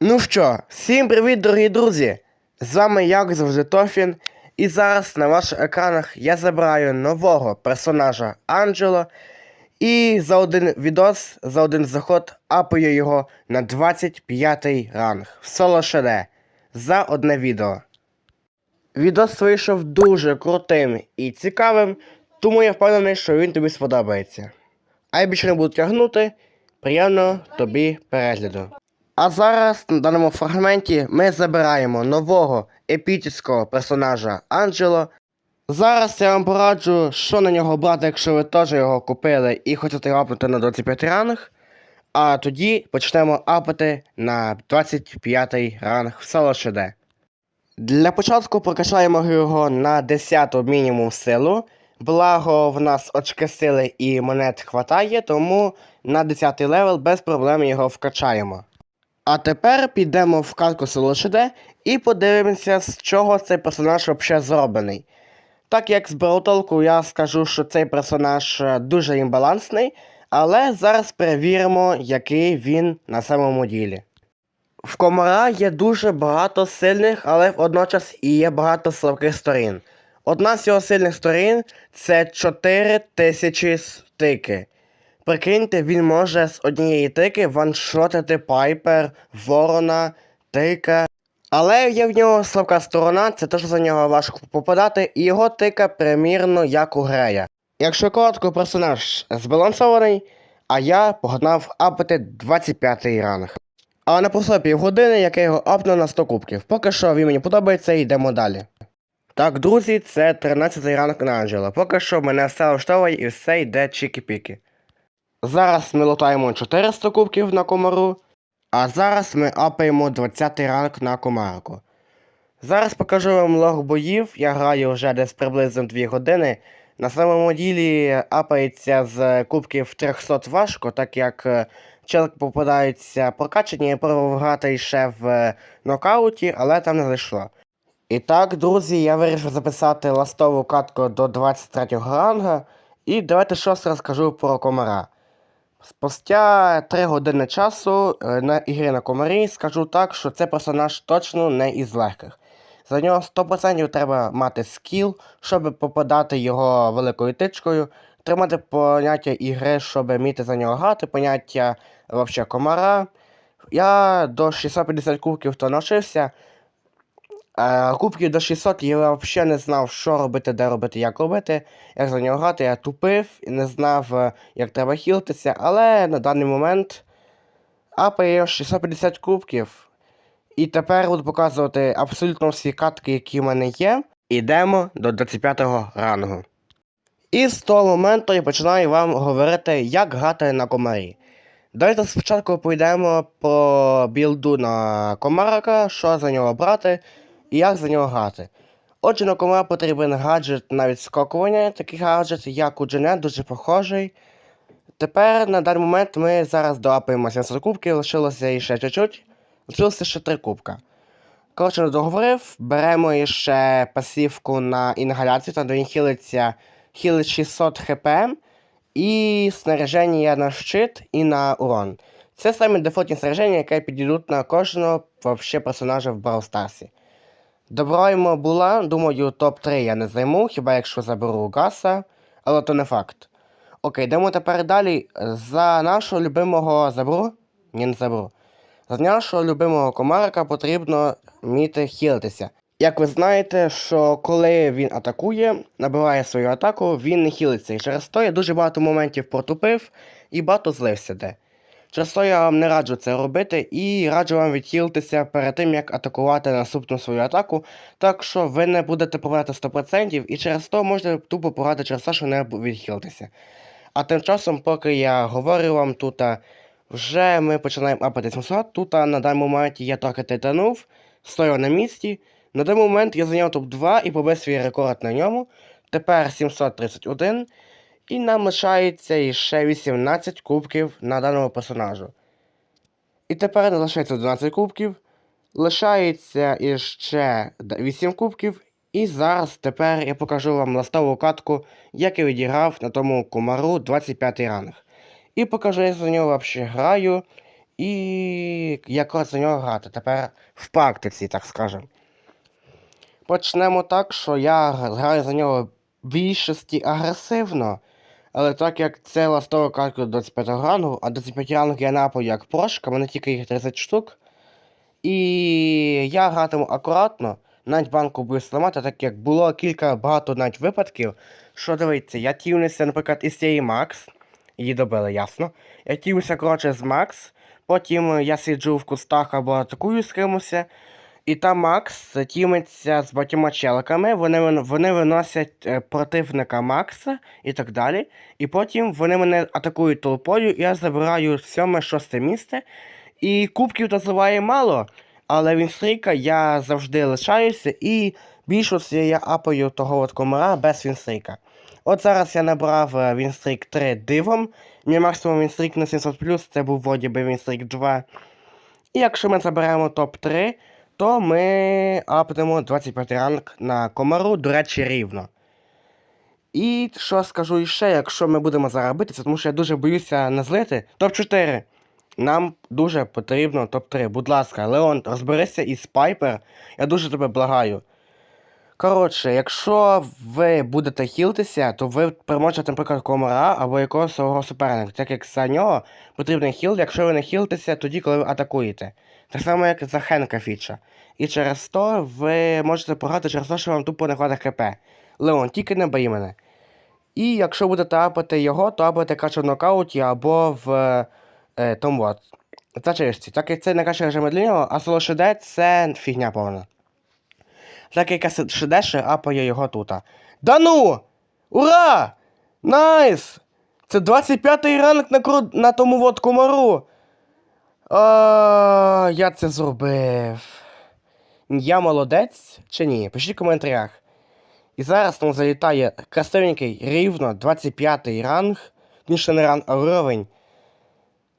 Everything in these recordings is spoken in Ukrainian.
Ну що, всім привіт, дорогі друзі! З вами як завжди Тофін, і зараз на ваших екранах я забираю нового персонажа Анджело. І за один відос, за один заход апаю його на 25 й ранг в соло ШД за одне відео. Відос вийшов дуже крутим і цікавим, тому я впевнений, що він тобі сподобається. А я більше не буду тягнути. Приємного тобі перегляду. А зараз на даному фрагменті ми забираємо нового епічного персонажа Анджело. Зараз я вам пораджу, що на нього брати, якщо ви теж його купили і хочете апнути на 25 ранг. А тоді почнемо апати на 25 ранг в соло ШД. Для початку прокачаємо його на 10 мінімум силу. Благо в нас очки сили і монет хватає, тому на 10 левел без проблем його вкачаємо. А тепер підемо в катку село ШД і подивимося, з чого цей персонаж взагалі зроблений. Так як з Браутолку я скажу, що цей персонаж е, дуже імбалансний, але зараз перевіримо, який він на самому ділі. В комара є дуже багато сильних, але водночас і є багато слабких сторін. Одна з його сильних сторін це 4000 стики. Прикиньте, він може з однієї тики ваншотити Пайпер, Ворона, Тика. Але є в нього слабка сторона, це те, що за нього важко попадати, і його тика примірно як у Грея. Якщо коротко, персонаж збалансований, а я погнав апити 25 й ранг. Але не пройшло півгодини, як я його апну на 100 кубків. Поки що він мені подобається, йдемо далі. Так, друзі, це 13-й ранг на Анджела. Поки що мене все влаштовує і все йде чікі-піки. Зараз ми лутаємо 400 кубків на комару, а зараз ми апаємо 20 ранг на комарику. Зараз покажу вам лог боїв. Я граю вже десь приблизно 2 години. На самому ділі апається з кубків 300 важко, так як е, челик попадаються прокачані, я пробував грати ще в е, нокауті, але там не зайшло. І так, друзі, я вирішив записати ластову катку до 23 ранга. І давайте щось розкажу про комара. Спустя 3 години часу е, на ігри на комарі скажу так, що це персонаж точно не із легких. За нього 100% треба мати скіл, щоб попадати його великою тичкою, тримати поняття ігри, щоб вміти за нього грати, поняття вообще комара. Я до 650 кубків то навчився. Кубків до 600 я взагалі не знав, що робити, де робити, як робити, як за нього грати. Я тупив і не знав, е, як треба хілитися, але на даний момент апає 650 кубків. І тепер буду показувати абсолютно всі катки, які в мене є. Ідемо до 25-го рангу. І з того моменту я починаю вам говорити, як грати на комарі. Давайте спочатку пойдемо по білду на комарака, що за нього брати і як за нього грати. Отже, на комара потрібен гаджет на відскокування. Такий гаджет, як у Джене, дуже похожий. Тепер на даний момент ми зараз доапаємо 70 кубків, лишилося ще чуть-чуть. Лишилося ще 3 кубка. Коротше, не договорив, беремо ще пасівку на інгаляцію, там де він хілиться, хілить 600 хп. І снаряження на щит і на урон. Це саме дефолтні снаряження, які підійдуть на кожного персонажа в Brawl Stars. Добро була, думаю, топ-3 я не займу, хіба якщо заберу Гаса, але то не факт. Окей, йдемо тепер далі. За нашого любимого заберу? Ні, не заберу. За нашого любимого комарика потрібно вміти хілитися. Як ви знаєте, що коли він атакує, набиває свою атаку, він не хілиться. І через то я дуже багато моментів протупив і багато злився де. Через то я вам не раджу це робити і раджу вам відхилитися перед тим, як атакувати наступну свою атаку, так що ви не будете помирати 100% і через то можете тупо пограти через те, що не відхилитися. А тим часом, поки я говорю вам тут, вже ми починаємо апати 700. Тут на даний момент я трохи титанув, стою на місці. На даний момент я зайняв топ-2 і побив свій рекорд на ньому. Тепер 731. І нам лишається іще 18 кубків на даного персонажу. І тепер не лишається 12 кубків. Лишається іще 8 кубків. І зараз тепер я покажу вам ластову катку, як я відіграв на тому комару 25 ранг. І покажу, як за нього взагалі граю. і як за нього грати. Тепер в практиці, так скажемо. Почнемо так, що я граю за нього в більшості агресивно. Але так як це ластова картка 25 рангу, а 25 рангу я напаю як прошка, мене тільки їх 30 штук. І я гратиму акуратно, навіть банку буду сламати, так як було кілька багато навіть випадків. Що дивіться, я тівнився, наприклад, із цієї Макс. Її добили, ясно. Я тівнився, коротше, з Макс. Потім я сиджу в кустах або атакую з кимось. І там Макс тімиться з багатьма челиками, вони, вони виносять е, противника Макса і так далі. І потім вони мене атакують толпою, я забираю сьоме, шосте місце. І кубків дозиває мало, але вінстріка я завжди лишаюся, і більшості я апаю того от комара без вінстріка. От зараз я набрав е, вінстрік 3 дивом. Мій максимум вінстрік на 700 це був вроді би вінстрік 2. І якщо ми заберемо топ-3, то ми апнемо 25 ранг на комару, до речі, рівно. І що скажу іще, якщо ми будемо зараз битися, тому що я дуже боюся не злити. Топ-4. Нам дуже потрібно топ-3. Будь ласка, Леон, розберися із Пайпер. Я дуже тебе благаю. Коротше, якщо ви будете хілтися, то ви переможете, наприклад, комара або якогось свого суперника, так як за нього потрібен хіл, якщо ви не хілтеся тоді, коли ви атакуєте. Так само, як за Хенка Фіча. І через то ви можете програти через те, що вам тупо не хватить хп. Леон, тільки не бий мене. І якщо будете апати його, то апайте качу в нокауті або в е, тому от. Зачисті. Так як це не каче режим для нього, а соло шиде це фігня повна. Так як я шидеше, апаю його тут. Да ну! Ура! Найс! Це 25-й ранок на, кру... на тому от комару. А, я це зробив. Я молодець чи ні? Пишіть в коментарях. І зараз нам залітає красивенький рівно 25 ранг. Ніж не ранг, а уровень.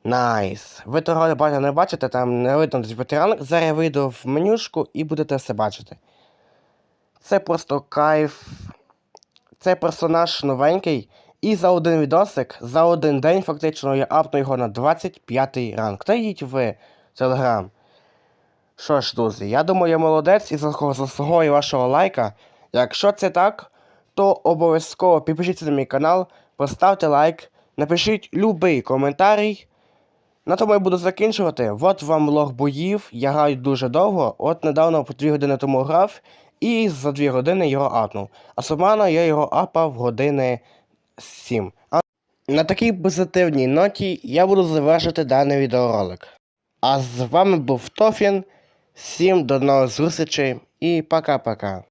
Найс. Ви того бачите, не бачите, там не видно 25 ранг. Зараз я вийду в менюшку і будете все бачити. Це просто кайф. Це персонаж новенький. І за один відосик, за один день фактично я апну його на 25 й ранг. Та йдіть ви, телеграм. Що ж, друзі, я думаю, я молодець і заслуг- заслуговую вашого лайка. Якщо це так, то обов'язково підпишіться на мій канал, поставте лайк, напишіть любий коментарій. На тому я буду закінчувати. От вам лог боїв. Я граю дуже довго. От недавно по 2 години тому грав, і за 2 години його апнув. А сумано я його апав години 7. А на такій позитивній ноті я буду завершити даний відеоролик. А з вами був Тофін. Всім до нових зустрічей і пока-пока.